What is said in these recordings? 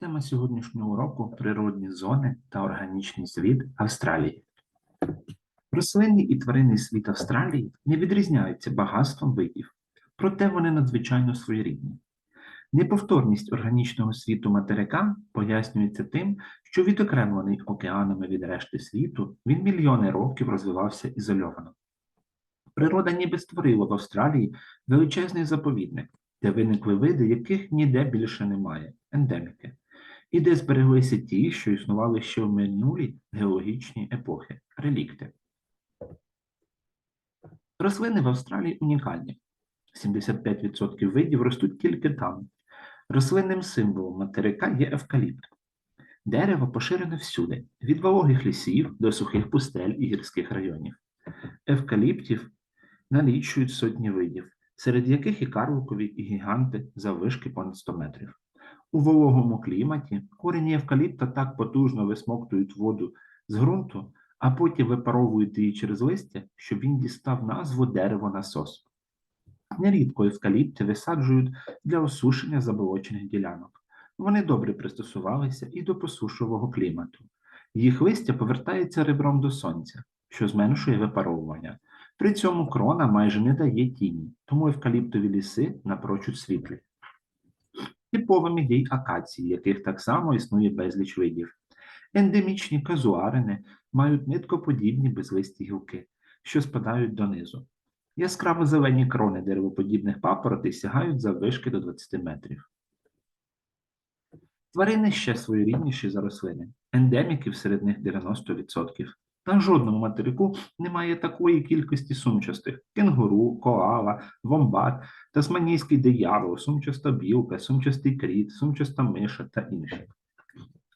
Тема сьогоднішнього уроку природні зони та органічний світ Австралії. Рослинний і тваринний світ Австралії не відрізняються багатством видів, проте вони надзвичайно своєрідні. Неповторність органічного світу материка пояснюється тим, що відокремлений океанами від решти світу, він мільйони років розвивався ізольовано. Природа ніби створила в Австралії величезний заповідник, де виникли види, яких ніде більше немає ендеміки, і де збереглися ті, що існували ще в минулі геологічні епохи релікти. Рослини в Австралії унікальні. 75% видів ростуть тільки там. Рослинним символом материка є евкаліпт. Дерево поширене всюди, від вологих лісів до сухих пустель і гірських районів. Евкаліптів налічують сотні видів, серед яких і карликові, і гіганти заввишки понад 100 метрів. У вологому кліматі корені евкаліпта так потужно висмоктують воду з ґрунту, а потім випаровують її через листя, щоб він дістав назву дерево насос. Нерідко евкаліпти висаджують для осушення заболочених ділянок. Вони добре пристосувалися і до посушливого клімату. Їх листя повертається ребром до сонця, що зменшує випаровування. При цьому крона майже не дає тіні, тому евкаліптові ліси напрочуд світлі. Типовими є й акації, яких так само існує безліч видів. Ендемічні казуарини мають ниткоподібні безлисті гілки, що спадають донизу. Яскраво зелені крони деревоподібних папоротей сягають заввишки до 20 метрів. Тварини ще своєрідніші за рослини. Ендеміків серед них 90%. На жодному материку немає такої кількості сумчастих кенгуру, коала, вомбат, тасманійський диявол, сумчаста білка, сумчастий кріт, сумчаста миша та інші.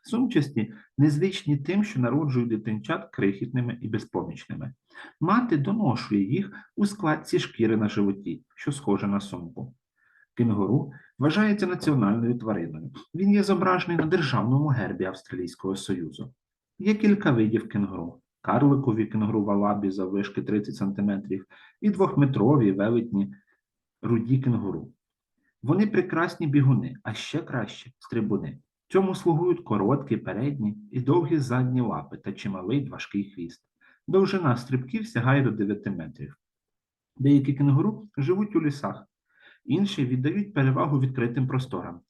Сумчасті незвичні тим, що народжують дитинчат крихітними і безпомічними. Мати доношує їх у складці шкіри на животі, що схоже на сумку. Кенгуру вважається національною твариною. Він є зображений на державному гербі Австралійського Союзу. Є кілька видів кенгуру. Карликові кенгуру валабі заввишки 30 см і двохметрові велетні руді кенгуру. Вони прекрасні бігуни, а ще краще стрибуни. Цьому слугують короткі передні і довгі задні лапи та чималий важкий хвіст. Довжина стрибків сягає до 9 метрів. Деякі кенгуру живуть у лісах, інші віддають перевагу відкритим просторам.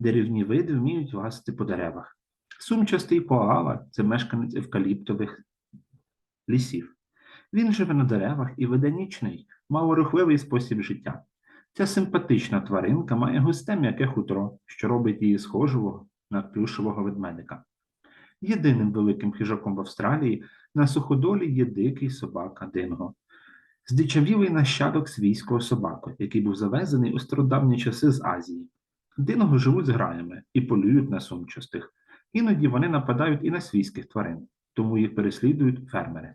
Деревні види вміють лазити по деревах. Сумчастий коала це мешканець евкаліптових лісів. Він живе на деревах і веде нічний, малорухливий спосіб життя. Ця симпатична тваринка має густе м'яке хутро, що робить її схожого на плюшевого ведмедика. Єдиним великим хижаком в Австралії на суходолі є дикий собака Динго. Здичавілий нащадок свійського собаки, який був завезений у стародавні часи з Азії. Динго живуть з граями і полюють на сумчастих. Іноді вони нападають і на свійських тварин, тому їх переслідують фермери.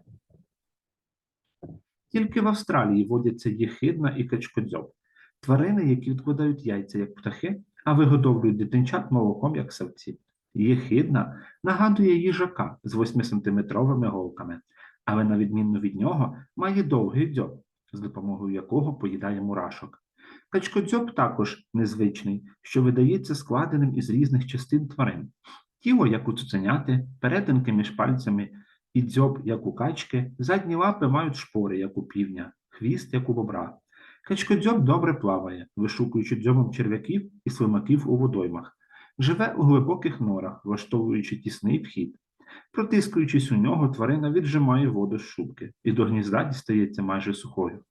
Тільки в Австралії водяться єхидна і качкодзьоб, тварини, які відкладають яйця як птахи, а вигодовують дитинчат молоком як савці. Єхидна нагадує їжака з 8-сантиметровими голками, але на відміну від нього має довгий дзьоб, з допомогою якого поїдає мурашок. Качкодзьоб також незвичний, що видається складеним із різних частин тварин. Тіло, як у цуценяти, перетинки між пальцями і дзьоб, як у качки, задні лапи мають шпори, як у півня, хвіст, як у бобра. Качкодзьоб добре плаває, вишукуючи дзьобом черв'яків і слимаків у водоймах. Живе у глибоких норах, влаштовуючи тісний вхід. Протискуючись у нього, тварина віджимає воду з шубки і до гнізда дістається майже сухою.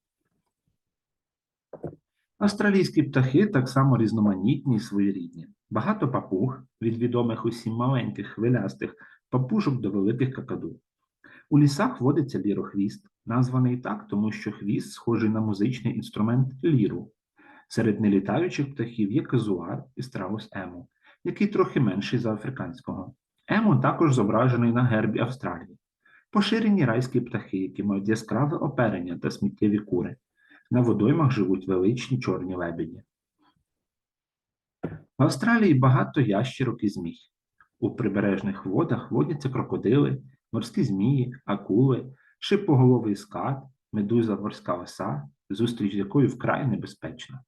Австралійські птахи так само різноманітні і своєрідні. Багато папуг, від відомих усім маленьких хвилястих папужок до великих какаду. У лісах водиться лірохвіст, названий так, тому що хвіст схожий на музичний інструмент ліру. Серед нелітаючих птахів є казуар і страус ему, який трохи менший за африканського. Ему також зображений на гербі Австралії. Поширені райські птахи, які мають яскраве оперення та сміттєві кури. На водоймах живуть величні чорні лебеді. В Австралії багато ящерок і змій. У прибережних водах водяться крокодили, морські змії, акули, шипоголовий скат, медуза морська оса, зустріч з якою вкрай небезпечна.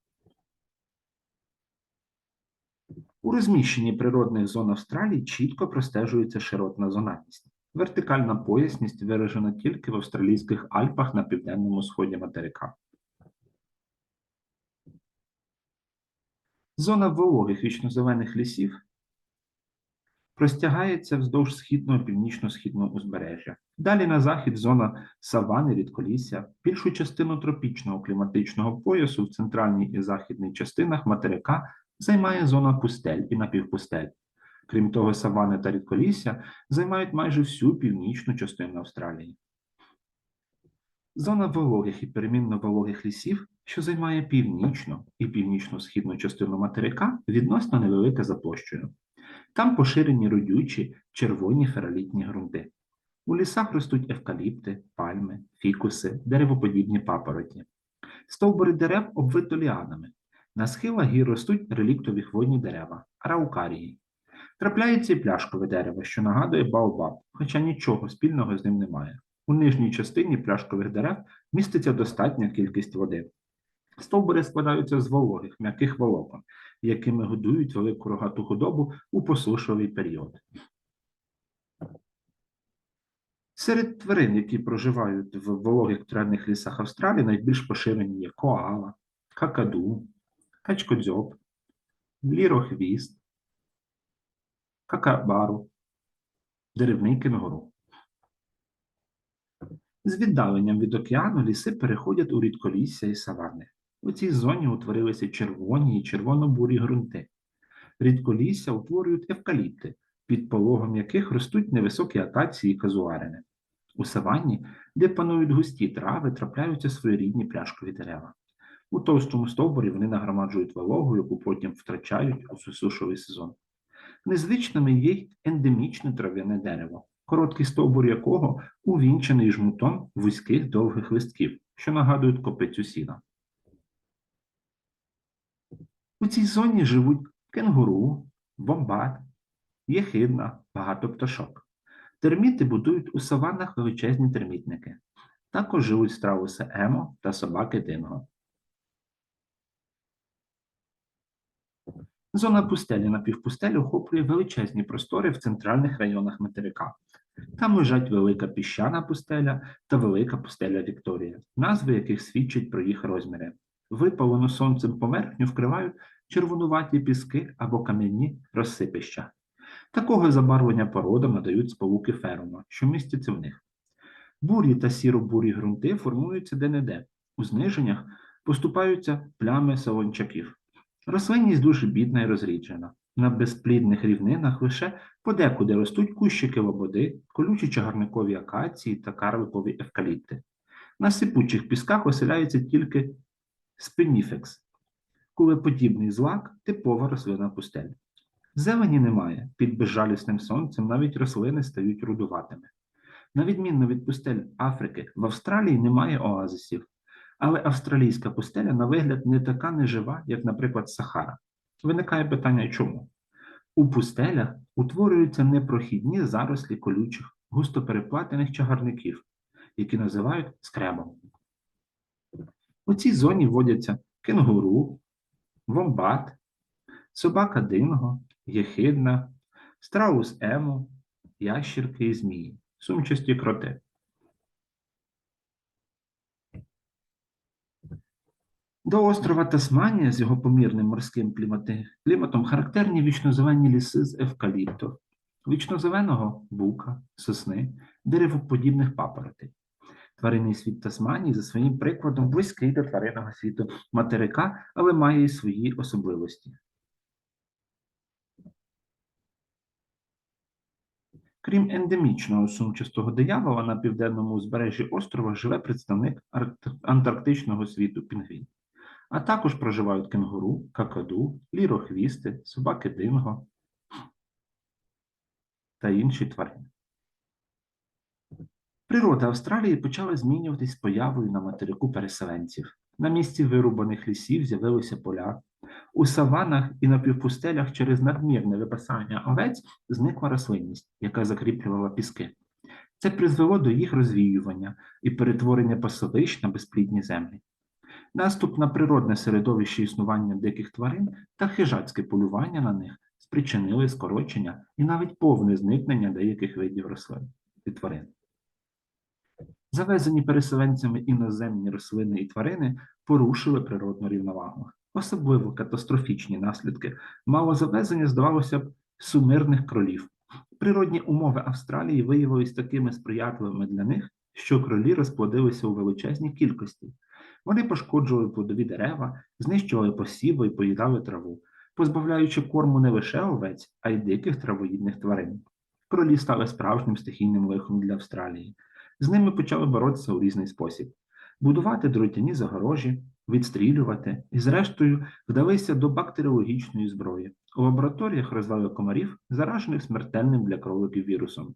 У розміщенні природних зон Австралії чітко простежується широтна зональність. Вертикальна поясність виражена тільки в австралійських Альпах на південному сході материка. Зона вологих вічнозелених лісів простягається вздовж східного північно-східного узбережжя. Далі на захід зона савани, рідколісся, більшу частину тропічного кліматичного поясу в центральній і західній частинах материка займає зона пустель і напівпустель. Крім того, савани та рідколісся займають майже всю північну частину Австралії. Зона вологих і перемінно вологих лісів, що займає північну і північно-східну частину материка, відносно невелика за площею. Там поширені родючі червоні фералітні ґрунти. У лісах ростуть евкаліпти, пальми, фікуси, деревоподібні папороті. Стовбури дерев обвито ліанами. На схилах гір ростуть реліктові хвойні дерева, раукарії. Трапляється і пляшкове дерево, що нагадує баобаб, хоча нічого спільного з ним немає. У нижній частині пляшкових дерев міститься достатня кількість води. Стовбури складаються з вологих, м'яких волокон, якими годують велику рогату худобу у посушливий період. Серед тварин, які проживають в вологих травних лісах Австралії, найбільш поширені є коала, какаду, качкодзьоб, лірохвіст, какабару, деревний кенгуру. З віддаленням від океану ліси переходять у рідколісся і саванни. У цій зоні утворилися червоні і червоно-бурі ґрунти. Рідколісся утворюють евкаліпти, під пологом яких ростуть невисокі акації і казуарини. У саванні, де панують густі трави, трапляються своєрідні пляшкові дерева. У товстому стовбурі вони нагромаджують вологу, яку потім втрачають у сусушовий сезон. Незвичними є й ендемічне трав'яне дерево, короткий стовбур якого увінчений жмутом вузьких довгих листків, що нагадують копицю сіна. У цій зоні живуть кенгуру, бомбат, єхидна, багато пташок. Терміти будують у саваннах величезні термітники. Також живуть страуси емо та собаки динго. Зона пустелі на півпустелі охоплює величезні простори в центральних районах материка. Там лежать велика піщана пустеля та велика пустеля Вікторія, назви яких свідчать про їх розміри. Випалену сонцем поверхню вкривають червонуваті піски або кам'яні розсипища. Такого забарвлення породам надають сполуки ферума, що містяться в них. Бурі та сіро-бурі ґрунти формуються де-не-де. У зниженнях поступаються плями солончаків. Рослинність дуже бідна і розріджена. На безплідних рівнинах лише подекуди ростуть кущики лободи, колючі чагарникові акації та карликові евкаліпти. На сипучих пісках оселяється тільки спиніфекс, кулеподібний злак типова рослина пустелі. Зелені немає, під безжалісним сонцем навіть рослини стають рудуватими. На відміну від пустель Африки, в Австралії немає оазисів, але австралійська пустеля на вигляд не така нежива, як, наприклад, Сахара. Виникає питання чому? У пустелях утворюються непрохідні зарослі колючих, густо переплатених чагарників, які називають скребом. У цій зоні водяться кенгуру, вомбат, собака динго, єхидна, страус ему, ящірки і змії, сумчасті кроти. До острова Тасманія з його помірним морським кліматом характерні вічнозелені ліси з евкаліпту, вічнозеленого бука, сосни, деревоподібних папоротей. Тваринний світ Тасманії за своїм прикладом близький до тваринного світу материка, але має і свої особливості. Крім ендемічного сумчастого диявола, на південному узбережжі острова живе представник антарктичного світу пінгвін. А також проживають кенгуру, какаду, лірохвісти, собаки динго та інші тварини. Природа Австралії почала змінюватись появою на материку переселенців. На місці вирубаних лісів з'явилися поля. У саванах і на півпустелях через надмірне випасання овець зникла рослинність, яка закріплювала піски. Це призвело до їх розвіювання і перетворення пасовищ на безплідні землі. Наступ на природне середовище існування диких тварин та хижацьке полювання на них спричинили скорочення і навіть повне зникнення деяких видів рослин і тварин. Завезені переселенцями іноземні рослини і тварини порушили природну рівновагу. Особливо катастрофічні наслідки мало завезення, здавалося б, сумирних кролів. Природні умови Австралії виявились такими сприятливими для них, що кролі розплодилися у величезній кількості. Вони пошкоджували плодові дерева, знищували посіви і поїдали траву, позбавляючи корму не лише овець, а й диких травоїдних тварин. Кролі стали справжнім стихійним лихом для Австралії. З ними почали боротися у різний спосіб: будувати дротяні загорожі, відстрілювати і, зрештою, вдалися до бактеріологічної зброї. У лабораторіях розвали комарів, заражених смертельним для кроликів вірусом.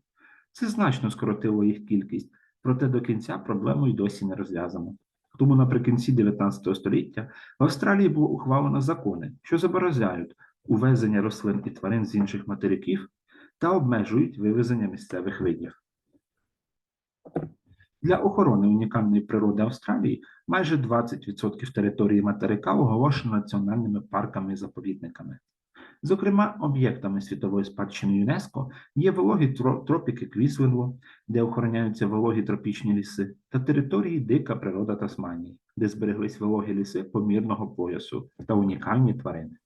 Це значно скоротило їх кількість, проте до кінця проблему й досі не розв'язано. Тому наприкінці 19 століття в Австралії було ухвалено закони, що забороняють увезення рослин і тварин з інших материків та обмежують вивезення місцевих видів. Для охорони унікальної природи Австралії майже 20% території материка оголошено національними парками і заповідниками. Зокрема, об'єктами світової спадщини ЮНЕСКО є вологі тропіки Квіслингу, де охороняються вологі тропічні ліси, та території Дика природа Тасманії, де збереглись вологі ліси помірного поясу та унікальні тварини.